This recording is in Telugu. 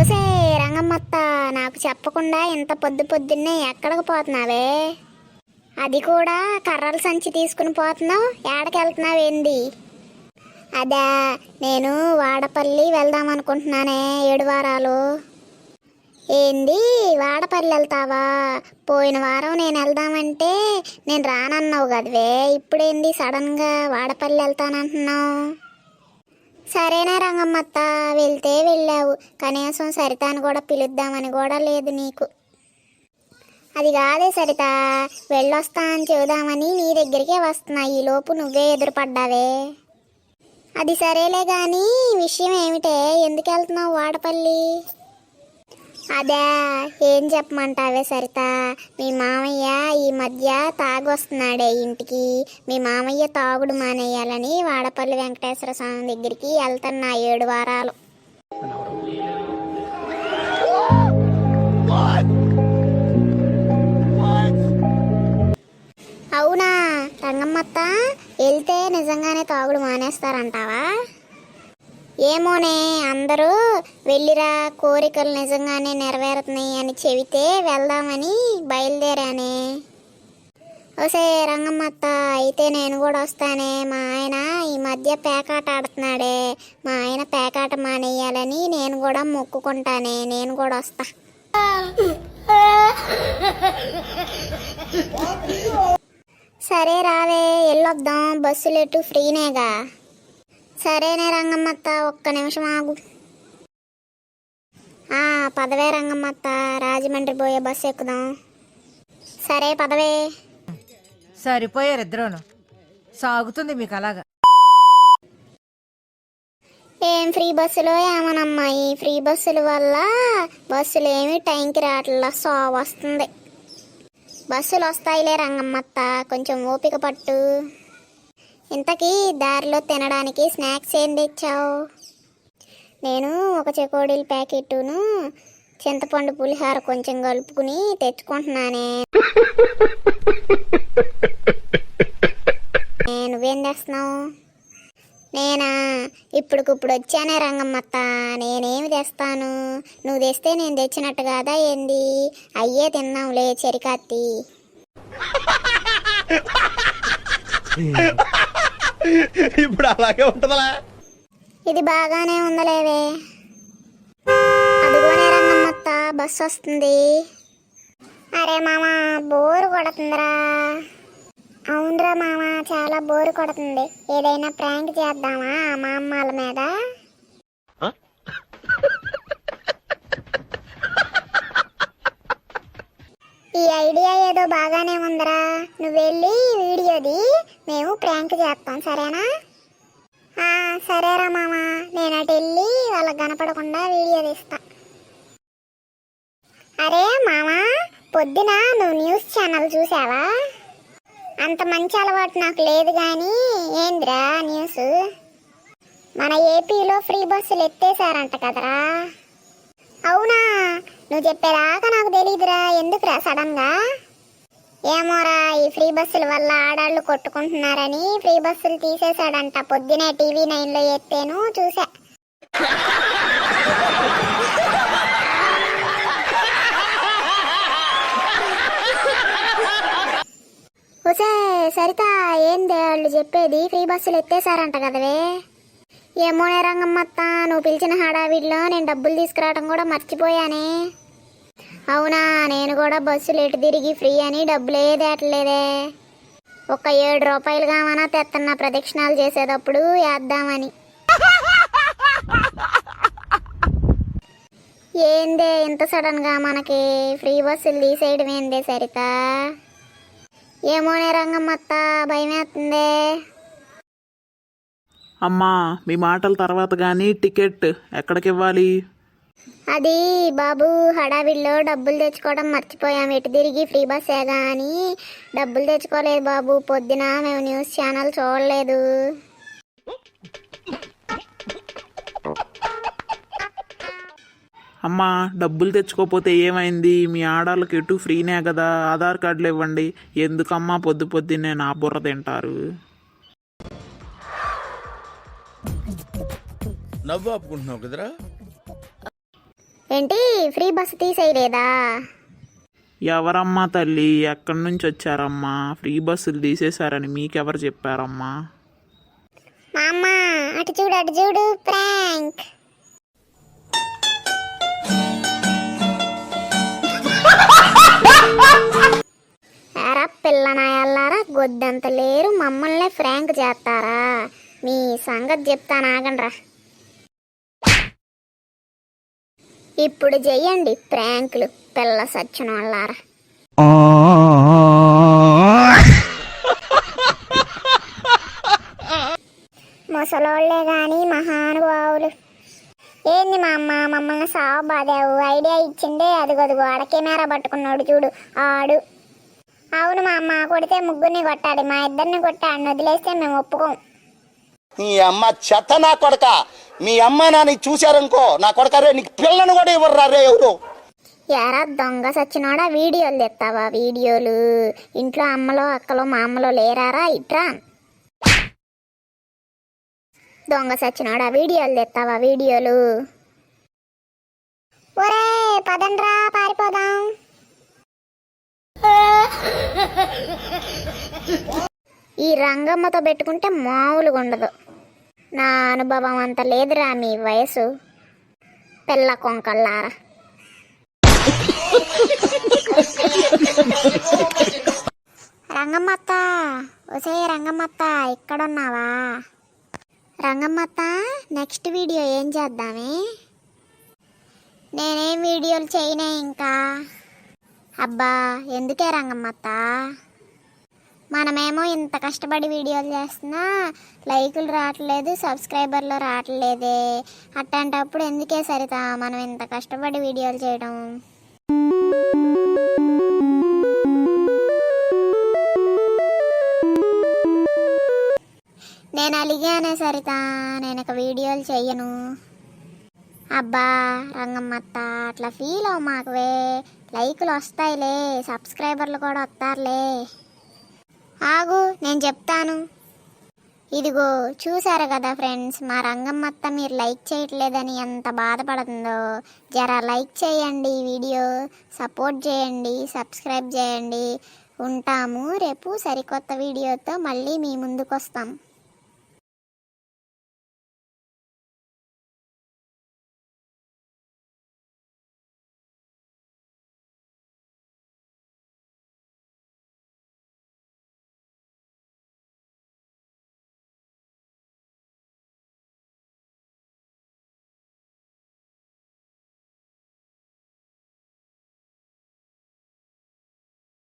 ఒసే రంగమ్మత్త నాకు చెప్పకుండా ఇంత పొద్దు పొద్దున్నే ఎక్కడికి పోతున్నావే? అది కూడా కర్రల సంచి తీసుకుని పోతున్నావు? ఏడకి వెళ్తున్నావు ఏంది అదా నేను వాడపల్లి వెళ్దాం అనుకుంటున్నానే ఏడు వారాలు. ఏంది వాడపల్లి వెళ్తావా? పోయిన వారం నేను వెళ్దామంటే నేను రానన్నావు కదవే. ఇప్పుడేంది సడన్గా వాడపల్లి వెళ్తానంటున్నావు? సరేనా రంగమ్మత్త వెళ్తే వెళ్ళావు. కనీసం సరితాను కూడా పిలుద్దామని కూడా లేదు నీకు. అది కాదే సరిత వెళ్ళొస్తా అని చెబుదామని నీ దగ్గరికే వస్తున్నా. ఈ లోపు నువ్వే ఎదురుపడ్డావే. అది సరేలే కానీ విషయం ఏమిటే? ఎందుకు వెళ్తున్నావు వాడపల్లి? అదే ఏం చెప్పమంటావే సరిత? మీ మామయ్య ఈ మధ్య తాగొస్తున్నాడే ఇంటికి. మీ మామయ్య తాగుడు మానేయాలని వాడపల్లి వెంకటేశ్వర స్వామి దగ్గరికి వెళ్తున్నా ఏడు వారాలు. అవునా రంగమ్మత్త? వెళ్తే నిజంగానే తాగుడు మానేస్తారంటావా? ఏమోనే అందరూ వెళ్ళిరా కోరికలు నిజంగానే నెరవేరుతున్నాయి అని చెబితే వెళ్దామని బయలుదేరానే. ఓసే రంగమ్మత్త అయితే నేను కూడా వస్తానే. మా ఆయన ఈ మధ్య పేకాట ఆడుతున్నాడే. మా ఆయన పేకాట మానేయాలని నేను కూడా మొక్కుకుంటానే. నేను కూడా వస్తా. సరే రావే వెళ్ళొద్దాం. బస్సులు ఎటు ఫ్రీనేగా. సరేనే రంగమ్మత్త ఒక్క నిమిషం ఆగు. పదవే రంగమ్మత్త రాజమండ్రి పోయే బస్సు ఎక్కుదాం. సరే పదవే. సరిపోయారు ఇద్దరును సాగుతుంది మీకు అలాగా. ఏం ఫ్రీ బస్సులో ఏమనమ్మా? ఈ ఫ్రీ బస్సుల వల్ల బస్సులు ఏమి టైంకి రావట్లా. సో వస్తుంది. బస్సులు వస్తాయిలే రంగమ్మత్త కొంచెం ఓపిక పట్టు. ఇంతకీ దారిలో తినడానికి స్నాక్స్ ఏం తెచ్చావు? నేను ఒక చెకోడీల ప్యాకెట్టును చింతపండు పులిహార కొంచెం కలుపుకుని తెచ్చుకుంటున్నానే. నువ్వేం తెస్తున్నావు నేనా? ఇప్పుడుకిప్పుడు వచ్చానే రంగమ్మత్త. నేనేమి తెస్తాను? నువ్వు తెస్తే నేను తెచ్చినట్టు కాదా ఏంది? అయ్యే తిన్నాంలే చెరికత్తి. ఇప్పుడు అలాగే ఉంటుందా ఇది బాగానే ఉందలేవే. అదిగోనే రంగమ్మత్త బస్సు వస్తుంది. అరే మామ బోరు కొడుతుందిరా. అవునరా మామ చాలా బోరు కొడుతుంది. ఏదైనా ప్రాంక్ చేద్దామా మా అమ్మాల మీద? ఈ ఐడియా ఏదో బాగానే ఉందిరా. నువ్వు వెళ్ళి వీడియోది మేము ప్రాంక్ చేస్తాం సరేనా? సరేరా మామ నేను అటు వెళ్ళి వాళ్ళకి కనపడకుండా వీడియో తీస్తా. అరే మామ పొద్దున నువ్వు న్యూస్ ఛానల్ చూసావా? అంత మంచి అలవాటు నాకు లేదు కానీ ఏందిరా న్యూస్? మన ఏపీలో ఫ్రీ బస్సులు ఎత్తేసారంట కదరా. అవునా? నువ్వు చెప్పేదాకా నాకు తెలియదురా ఎందుకురా సడన్గా? ఏమోరా ఈ ఫ్రీ బస్సుల వల్ల ఆడాళ్ళు కొట్టుకుంటున్నారని ఫ్రీ బస్సులు తీసేశాడంట. పొద్దునే టీవీ నైన్లో ఎత్తేను చూసా ఒసే సరిత ఏందే వాళ్ళు చెప్పేది? ఫ్రీ బస్సులు ఎత్తేసారంట కదవే. ఏమోనే రంగమ్మత్త నువ్వు పిలిచిన హడావిడిలో నేను డబ్బులు తీసుకురావడం కూడా మర్చిపోయానే. అవునా నేను కూడా బస్సులు ఎటు తిరిగి ఫ్రీ అని డబ్బులే తేటలేదే. ఒక ఏడు రూపాయలు కావనా తెత్తన్న ప్రదక్షిణాలు చేసేటప్పుడు వేద్దామని. ఏందే ఇంత సడన్గా మనకి ఫ్రీ బస్సులు తీసేయడం ఏందే సరిత? ఏమోనే రంగమ్మత్త భయమేస్తుందే అమ్మా మీ మాటల తర్వాత కానీ టికెట్ ఎక్కడికి ఇవ్వాలి అది బాబు హడావిడిలో డబ్బులు తెచ్చుకోవడం మర్చిపోయాం. ఎటు తిరిగి ఫ్రీ బస్సేగా అని డబ్బులు తెచ్చుకోలేదు బాబు. పొద్దున మేము న్యూస్ ఛానల్ చూడలేదు. అమ్మా డబ్బులు తెచ్చుకోపోతే ఏమైంది? మీ ఆడాళ్ళకి ఎటు ఫ్రీనే కదా. ఆధార్ కార్డులు ఇవ్వండి. ఎందుకమ్మా పొద్దు పొద్దున్నే నా బుర్ర తింటారు? నవ్వు ఆపుకుంటున్నావు కదరా? ఏంటి ఫ్రీ బస్సు తీసేయలేదా? ఎవరమ్మా తల్లి? ఎక్కడి నుంచి వచ్చారమ్మా? ఫ్రీ బస్సులు తీసేశారని మీకెవరు చెప్పారమ్మా? మా అమ్మ అటు చూడు అటు చూడు ప్రాంక్. ఎరా పిల్లనాయల్లారా గొద్దంత లేరు మమ్మల్ని ఫ్రాంక్ చేస్తారా? మీ సంగతి చెప్తాను ఆగండ్రా. ఇప్పుడు చెయ్యండి ప్రాంకులు పిల్ల సచ్చిన వాళ్ళారా ముసలోళ్ళే గాని మహానుభావులు. ఏంది మా అమ్మ మమ్మల్ని సావు బాదావు. ఐడియా ఇచ్చిండే అదిగొదిగో ఆడ కెమెరా పట్టుకున్నాడు చూడు ఆడు. అవును మా అమ్మ కొడితే ముగ్గురిని కొట్టాలి. మా ఇద్దరిని కొట్టాడిని వదిలేస్తే మేము ఒప్పుకోం. నీ అమ్మ చెత్త నా కొడక. మీ అమ్మ నాని చూశారనుకో నా కొడక రే నీకు పిల్లను కూడా ఇవ్వరు రే ఎవరు? ఎరా దొంగ సచ్చినాడా వీడియోలు తెస్తావా వీడియోలు? ఇంట్లో అమ్మలో అక్కలో మా అమ్మలో లేరారా ఇట్రా? దొంగ సచ్చినాడా వీడియోలు తెస్తావా వీడియోలు? ఒరే పదండ్రా పారిపోదాం. ఈ రంగమ్మతో పెట్టుకుంటే మామూలుగా ఉండదు. నా అనుభవం అంత లేదురా మీ వయసు. పిల్ల కొంకల్లారా. రంగమ్మత్త ఒసే రంగమ్మత్త ఇక్కడున్నావా? రంగమ్మత్త నెక్స్ట్ వీడియో ఏం చేద్దామే? నేనేం వీడియోలు చేయనే ఇంకా? అబ్బా ఎందుకే రంగమ్మత్త? మనమేమో ఇంత కష్టపడి వీడియోలు చేస్తున్నా లైకులు రావట్లేదు సబ్స్క్రైబర్లు రావట్లేదే. అట్లాంటప్పుడు ఎందుకే సరితా మనం ఇంత కష్టపడి వీడియోలు చేయడం? నేను అలిగానే సరిత నేను ఒక వీడియోలు చెయ్యను. అబ్బా రంగమ్మత్త అట్లా ఫీల్ అవ్వ మాకువే. లైకులు వస్తాయిలే సబ్స్క్రైబర్లు కూడా వస్తారులే. ఆగు నేను చెప్తాను. ఇదిగో చూసారు కదా ఫ్రెండ్స్ మా రంగమ్మత్త మీరు లైక్ చేయట్లేదని ఎంత బాధపడుతుందో. జరా లైక్ చేయండి ఈ వీడియో సపోర్ట్ చేయండి సబ్స్క్రైబ్ చేయండి. ఉంటాము రేపు సరికొత్త వీడియోతో మళ్ళీ మీ ముందుకు వస్తాం